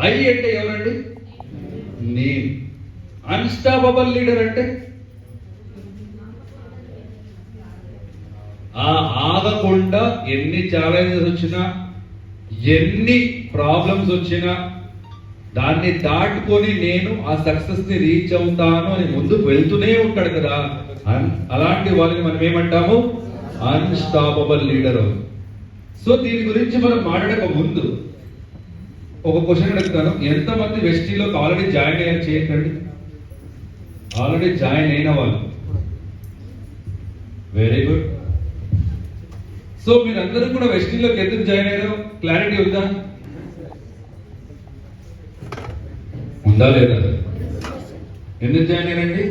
I అంటే ఎవరండి? నేను. అన్స్టాపబుల్ లీడర్ అంటే? ఆ ఆగకుండా ఎన్ని ఛాలెంజెస్ వచ్చినా ఎన్ని ప్రాబ్లమ్స్ వచ్చినా దాన్ని దాటుకొని నేను ఆ సక్సెస్ని రీచ్ అవుతాను అని ముందు వెళ్తూనే ఉంటాడు కదా. అన్- అలాంటి వాళ్ళని మనం ఏమంటాము? అన్స్టాపబుల్ లీడర్ సో దీని గురించి మనం మాట్లాడక ముందు ఒక క్వశ్చన్ అడుగుతాను. ఎంతమంది వెస్టీలో ఆల్రెడీ జాయిన్ అయ్యారు చేయండి ఆల్రెడీ జాయిన్ అయిన వాళ్ళు. వెరీ గుడ్ సో మీరందరూ కూడా వెస్టీలోకి ఎందుకు జాయిన్ అయ్యారు? క్లారిటీ ఉందా? ఉందా లేదా? ఎందుకు జాయిన్ అయ్యారండి?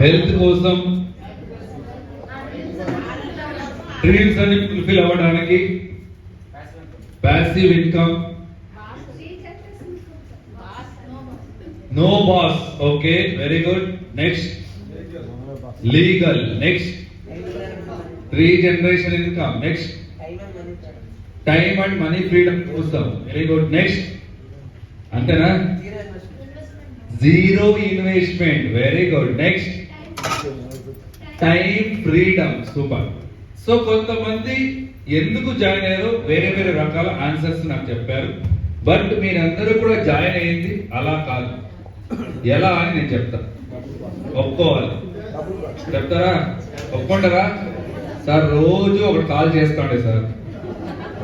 హెల్త్ కోసం డ్రీమ్స్ అని ఫుల్ఫిల్ అవ్వడానికి passive income no boss okay very good next legal next three generation income next time and money freedom కోసం వెరీ గుడ్ నెక్స్ట్ అంతేనా? Zero investment very good next time freedom super so కొంతమంది ఎందుకు join అయ్యారో వేరే వేరే రకాల answers నాకు చెప్పారు. బట్ మీరందరూ కూడా జాయిన్ అయ్యింది అలా కాదు. ఎలా అని నేను చెప్తా. ఒప్పుకోవాలి. చెప్తారా? ఒప్పుకుంటారా? సార్ రోజు ఒకడు కాల్ చేస్తాండే సార్.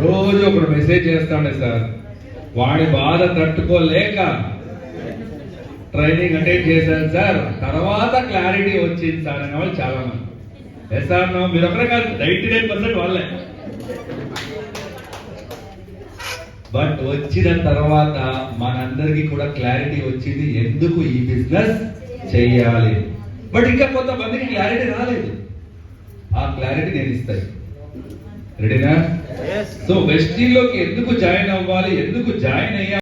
రోజు ఒకడు మెసేజ్ చేస్తాండే సార్. వాడి బాధ తట్టుకోలేక ట్రైనింగ్ అటెండ్ చేశాను సార్. తర్వాత క్లారిటీ వచ్చింది సార్ అనే వాళ్ళు చాలా మంది మీరు ఒకరే కాదు. నైన్టీ నైన్ పర్సెంట్ వాళ్ళే. బట్ వచ్చిన తర్వాత మనందరికీ కూడా క్లారిటీ వచ్చింది ఎందుకు ఈ బిజినెస్ చెయ్యాలి బట్ ఇంకా కొంతమందికి క్లారిటీ రాలేదు. ఆ క్లారిటీ నేను ఇస్తాను. రెడీనా సో వెస్టీలోకి ఎందుకు జాయిన్ అవ్వాలి? ఎందుకు జాయిన్ అయ్యా